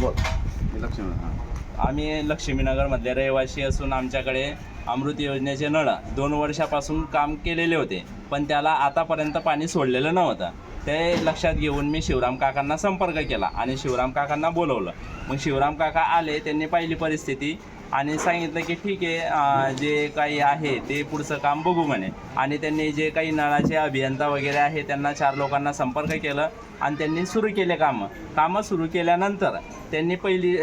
बोल. लक्ष्मी आम्ही लक्ष्मीनगरमधले रहिवासी असून आमच्याकडे अमृत योजनेचे नळ दोन वर्षापासून काम केलेले होते पण त्याला आतापर्यंत पाणी सोडलेलं नव्हतं. ते लक्षात घेऊन मी शिवराम काकांना संपर्क केला आणि शिवराम काकांना बोलवलं. मग शिवराम काका आले त्यांनी पाहिली परिस्थिती आणि सांगितलं की ठीक आहे जे काही आहे ते पुढचं काम बघू म्हणे. आणि त्यांनी जे काही नळाचे अभियंता वगैरे आहे त्यांना चार लोकांना संपर्क केलं आणि त्यांनी सुरू केले कामं. कामं सुरू केल्यानंतर त्यांनी पहिली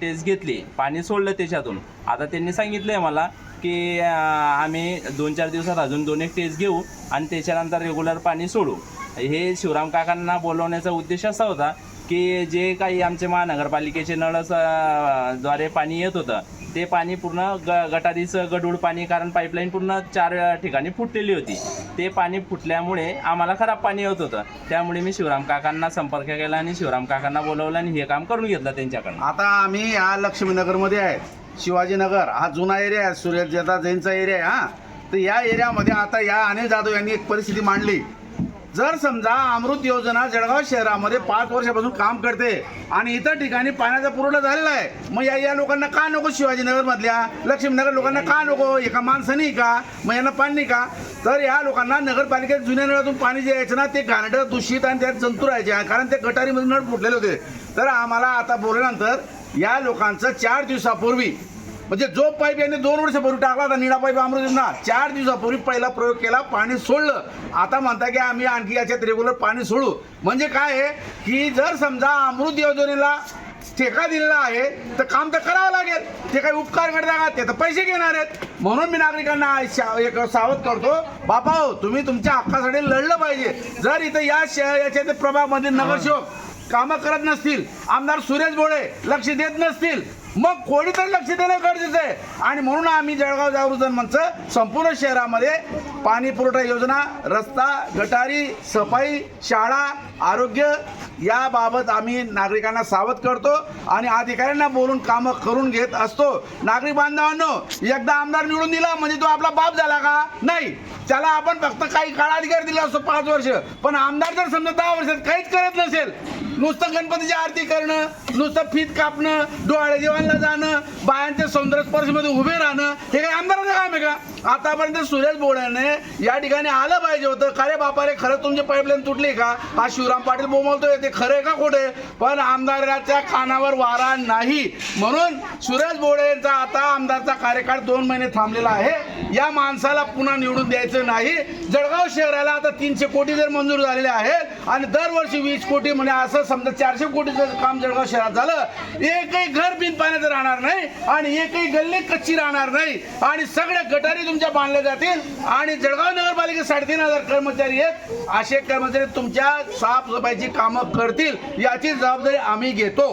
टेस्ट घेतली पाणी सोडलं त्याच्यातून. आता त्यांनी सांगितलं आहे मला की आम्ही दोन चार दिवसात अजून दोन एक टेस्ट घेऊ आणि त्याच्यानंतर रेग्युलर पाणी सोडू. हे शिवराम काकांना बोलवण्याचा उद्देश असा होता की जे काही आमचे महानगरपालिकेचे नळसद्वारे पाणी येत होतं ते पाणी पूर्ण ग गटारीचं गडूळ पाणी कारण पाईपलाईन पूर्ण चार ठिकाणी फुटलेली होती. ते पाणी फुटल्यामुळे आम्हाला खराब पाणी येत होतं. त्यामुळे मी शिवराम काकांना संपर्क केला आणि शिवराम काकांना बोलवलं आणि हे काम करून घेतलं त्यांच्याकडनं. आता आम्ही या लक्ष्मीनगरमध्ये आहे शिवाजीनगर हा जुना एरिया आहे सूर्यजता जैनचा एरिया आहे हा. तर या एरियामध्ये आता या अनिल जाधव यांनी एक परिस्थिती मांडली. जर समजा अमृत योजना जळगाव शहरामध्ये पाच वर्षापासून काम करते आणि इतर ठिकाणी पाण्याचा पुरवठा झालेला आहे मग या या लोकांना का नको शिवाजीनगर मधल्या लक्ष्मीनगर लोकांना का नको? एका माणसाने का? मग यांना पाणी नाही का? तर या लोकांना नगरपालिकेत जुन्या नळातून पाणी जे यायचं ना ते घाणडं दूषित आणि त्यात जंतू राहायचे. कारण ते गटारीमध्ये नळ फुटलेले होते. तर आम्हाला आता बोलल्यानंतर या लोकांचं चार दिवसापूर्वी म्हणजे जो पाईप यांनी दोन वर्षापूर्वी टाकला होता निळा पाईप अमृत चार दिवसापूर्वी पहिला प्रयोग केला पाणी सोडलं. आता म्हणता की आम्ही आणखी याच्यात रेग्युलर पाणी सोडू. म्हणजे काय आहे? की जर समजा अमृत योजनेला ठेका दिलेला आहे तर काम तर करावं लागेल. ते काही उपकार करता का? ते तर पैसे घेणार आहेत. म्हणून मी नागरिकांना एक सावध करतो बाबा हो तुम्ही तुमच्या हक्कासाठी लढलं पाहिजे. जर इथं या याच्या ते प्रभागमध्ये नगरसेवक कामं करत नसतील आमदार सुरेश बोळे लक्ष देत नसतील मग कोणी तर लक्ष देणं गरजेचं आहे. आणि म्हणून आम्ही जळगाव जागृतन मंच संपूर्ण शहरामध्ये पाणी पुरवठा योजना रस्ता गटारी सफाई शाळा आरोग्य याबाबत आम्ही नागरिकांना सावध करतो आणि अधिकाऱ्यांना बोलून कामं करून घेत असतो. नागरिक बांधवांनो एकदा आमदार निवडून दिला म्हणजे तो आपला बाप झाला का? नाही. त्याला आपण फक्त काही काळाधिकार दिला असतो पाच वर्ष. पण आमदार जर समजा दहा वर्षात काहीच करत नसेल नुसतं गणपतीची आरती करणं नुसतं फीत कापणं डोळे देवांना जाणं बायांच्या सौंदर्य स्पर्शमध्ये उभे राहणं हे काय आमदाराचं काम आहे का? आतापर्यंत सुरेश बोड्याने या ठिकाणी आलं पाहिजे होतं. खरे बापा रे खरं तुमची पाईपलाईन तुटली का? हा शिवराम पाटील बोमलतोय ते खरं आहे का खोटे पण आमदाराच्या कानावर वारा नाही. म्हणून सुरेश बोडे यांचा आता आमदारचा कार्यकाळ दोन महिने थांबलेला आहे. या माणसाला पुन्हा निवडून द्यायचं नाही. जळगाव शहराला आता तीनशे कोटी जर मंजूर झालेले आहेत आणि दरवर्षी वीस कोटी म्हणजे असं समजा चारशे कोटीचं काम जळगाव शहरात झालं एकही घर बिन पाण्याचं राहणार नाही आणि एकही गल्ली कच्ची राहणार नाही. आणि सगळ्या गटारी तुमच्या बांधल्या जातील. आणि जळगाव नगरपालिकेत साडेतीन हजार कर्मचारी आहेत. असे कर्मचारी तुमच्या साफसफाईची कामं करतील याची जबाबदारी आम्ही घेतो.